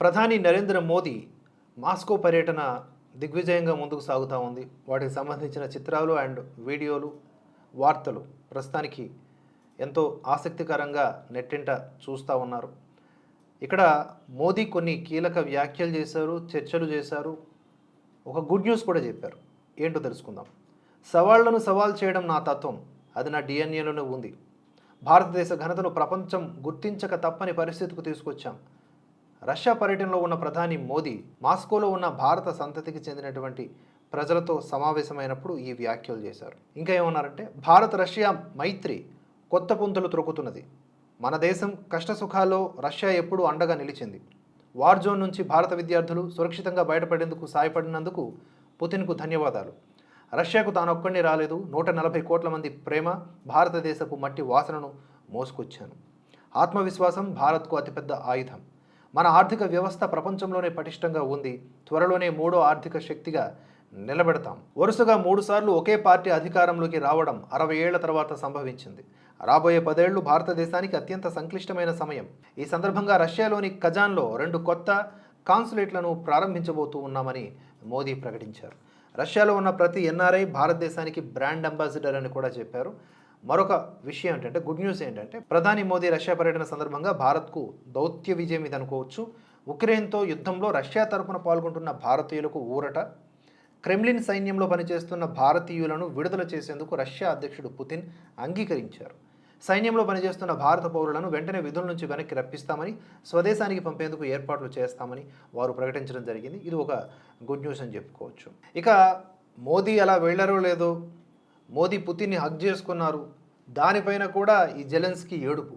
ప్రధాని నరేంద్ర మోదీ మాస్కో పర్యటన దిగ్విజయంగా ముందుకు సాగుతూ ఉంది. వాటికి సంబంధించిన చిత్రాలు అండ్ వీడియోలు వార్తలు ప్రస్తుతానికి ఎంతో ఆసక్తికరంగా నెట్టింట చూస్తూ ఉన్నారు. ఇక్కడ మోదీ కొన్ని కీలక వ్యాఖ్యలు చేశారు చర్చలు చేశారు. ఒక గుడ్ న్యూస్ కూడా చెప్పారు. ఏంటో తెలుసుకుందాం. సవాళ్ళను సవాల్ చేయడం నా తత్వం. అది నా డిఎన్ఏలోనే ఉంది. భారతదేశ ఘనతను ప్రపంచం గుర్తించక తప్పని పరిస్థితికి తీసుకొచ్చాం. రష్యా పర్యటనలో ఉన్న ప్రధాని మోదీ మాస్కోలో ఉన్న భారత సంతతికి చెందినటువంటి ప్రజలతో సమావేశమైనప్పుడు ఈ వ్యాఖ్యలు చేశారు. ఇంకా ఏమన్నారంటే భారత్ రష్యా మైత్రి కొత్త పుంతలు త్రొక్కుతున్నది. మన దేశం కష్టసుఖాల్లో రష్యా ఎప్పుడూ అండగా నిలిచింది. వార్ జోన్ నుంచి భారత విద్యార్థులు సురక్షితంగా బయటపడేందుకు సాయపడినందుకు పుతిన్కు ధన్యవాదాలు. రష్యాకు తానొక్కడిని రాలేదు నూట నలభై కోట్ల మంది ప్రేమ భారతదేశపు మట్టి వాసనను మోసుకొచ్చాను. ఆత్మవిశ్వాసం భారత్కు అతిపెద్ద ఆయుధం. మన ఆర్థిక వ్యవస్థ ప్రపంచంలోనే పటిష్టంగా ఉంది. త్వరలోనే మూడో ఆర్థిక శక్తిగా నిలబెడతాం. వరుసగా మూడుసార్లు ఒకే పార్టీ అధికారంలోకి రావడం అరవై ఏళ్ళ తర్వాత సంభవించింది. రాబోయే పదేళ్ళు భారతదేశానికి అత్యంత సంక్లిష్టమైన సమయం. ఈ సందర్భంగా రష్యాలోని కజాన్లో రెండు కొత్త కాన్సులేట్లను ప్రారంభించబోతూ ఉన్నామని మోదీ ప్రకటించారు. రష్యాలో ఉన్న ప్రతి ఎన్ఆర్ఐ భారతదేశానికి బ్రాండ్ అంబాసిడర్ అని కూడా చెప్పారు. మరొక విషయం ఏంటంటే గుడ్ న్యూస్ ఏంటంటే ప్రధాని మోదీ రష్యా పర్యటన సందర్భంగా భారత్కు దౌత్య విజయం ఇది అనుకోవచ్చు. ఉక్రెయిన్తో యుద్ధంలో రష్యా తరపున పాల్గొంటున్న భారతీయులకు ఊరట. క్రెమ్లిన్ సైన్యంలో పనిచేస్తున్న భారతీయులను విడుదల చేసేందుకు రష్యా అధ్యక్షుడు పుతిన్ అంగీకరించారు. సైన్యంలో పనిచేస్తున్న భారత పౌరులను వెంటనే విధుల నుంచి వెనక్కి రప్పిస్తామని స్వదేశానికి పంపేందుకు ఏర్పాట్లు చేస్తామని వారు ప్రకటించడం జరిగింది. ఇది ఒక గుడ్ న్యూస్ అని చెప్పుకోవచ్చు. ఇక మోదీ అలా వెళ్ళారో లేదో మోదీ పుతిన్ని హక్ చేసుకున్నారు. దానిపైన కూడా ఈ జెలెన్స్కి ఏడుపు.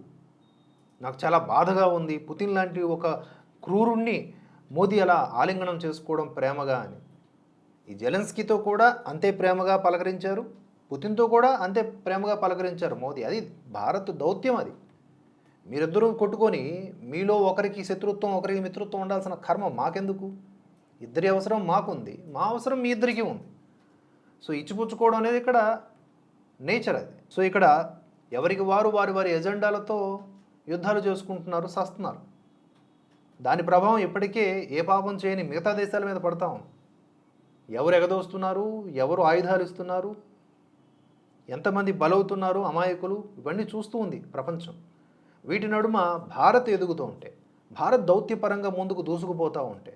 నాకు చాలా బాధగా ఉంది. పుతిన్ లాంటి ఒక క్రూరుణ్ణి మోదీ అలా ఆలింగనం చేసుకోవడం ప్రేమగా అని. ఈ జెలెన్స్కీతో కూడా అంతే ప్రేమగా పలకరించారు. పుతిన్తో కూడా అంతే ప్రేమగా పలకరించారు మోదీ. అది భారత్ దౌత్యం అది. మీరిద్దరూ కొట్టుకొని మీలో ఒకరికి శత్రుత్వం ఒకరికి మిత్రుత్వం ఉండాల్సిన కర్మ మాకెందుకు? ఇద్దరి అవసరం మాకుంది. మా అవసరం మీ ఇద్దరికీ ఉంది. సో ఇచ్చిపుచ్చుకోవడం అనేది ఇక్కడ నేచర్ అది. సో ఇక్కడ ఎవరికి వారు వారి వారి ఎజెండాలతో యుద్ధాలు చేసుకుంటున్నారు సస్తున్నారు. దాని ప్రభావం ఇప్పటికే ఏ పాపం చేయని మిగతా దేశాల మీద పడతా ఉంది. ఎవరు ఎగదోస్తున్నారు ఎవరు ఆయుధాలు ఇస్తున్నారు ఎంతమంది బలవుతున్నారు అమాయకులు ఇవన్నీ చూస్తూ ఉంది ప్రపంచం. వీటి నడుమ భారత్ ఎదుగుతూ ఉంటే భారత్ దౌత్యపరంగా ముందుకు దూసుకుపోతూ ఉంటే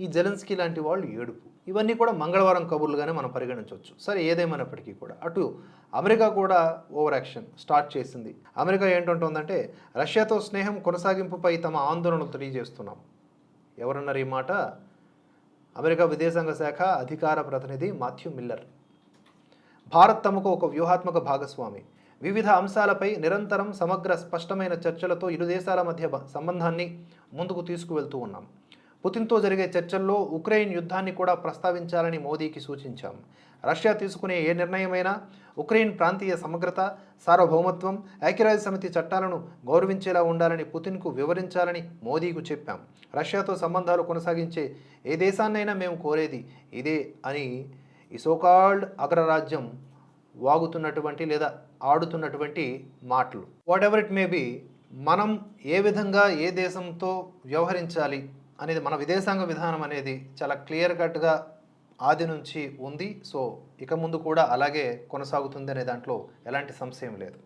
ఈ జెలెన్స్కీ లాంటి వాళ్ళు ఏడుపు. ఇవన్నీ కూడా మంగళవారం కబుర్లుగానే మనం పరిగణించవచ్చు. సరే ఏదేమైనప్పటికీ కూడా. అటు అమెరికా కూడా ఓవర్ యాక్షన్ స్టార్ట్ చేసింది. అమెరికా ఏంటంటుందంటే రష్యాతో స్నేహం కొనసాగింపుపై తమ ఆందోళనలు తెలియజేస్తున్నాం. ఎవరన్నారు ఈ మాట? అమెరికా విదేశాంగ శాఖ అధికార ప్రతినిధి మాథ్యూ మిల్లర్. భారత్ తమకు ఒక వ్యూహాత్మక భాగస్వామి. వివిధ అంశాలపై నిరంతరం సమగ్ర స్పష్టమైన చర్చలతో ఇరు దేశాల మధ్య సంబంధాన్ని ముందుకు తీసుకువెళ్తూ ఉన్నాం. పుతిన్తో జరిగే చర్చల్లో ఉక్రెయిన్ యుద్ధాన్ని కూడా ప్రస్తావించాలని మోదీకి సూచించాం. రష్యా తీసుకునే ఏ నిర్ణయమైనా ఉక్రెయిన్ ప్రాంతీయ సమగ్రత సార్వభౌమత్వం ఐక్యరాజ్య సమితి చట్టాలను గౌరవించేలా ఉండాలని పుతిన్కు వివరించాలని మోదీకు చెప్పాం. రష్యాతో సంబంధాలు కొనసాగించే ఏ దేశాన్నైనా మేము కోరేది ఇదే అని ఈ సోకాల్డ్ అగ్రరాజ్యం వాగుతున్నటువంటి లేదా ఆడుతున్నటువంటి మాటలు. Whatever it may be మనం ఏ విధంగా ఏ దేశంతో వ్యవహరించాలి? అనేది మన విదేశాంగ విధానం అనేది చాలా క్లియర్ కట్గా ఆది నుంచి ఉంది. సో ఇక ముందు కూడా అలాగే కొనసాగుతుంది అనే దాంట్లో ఎలాంటి సంశయం లేదు.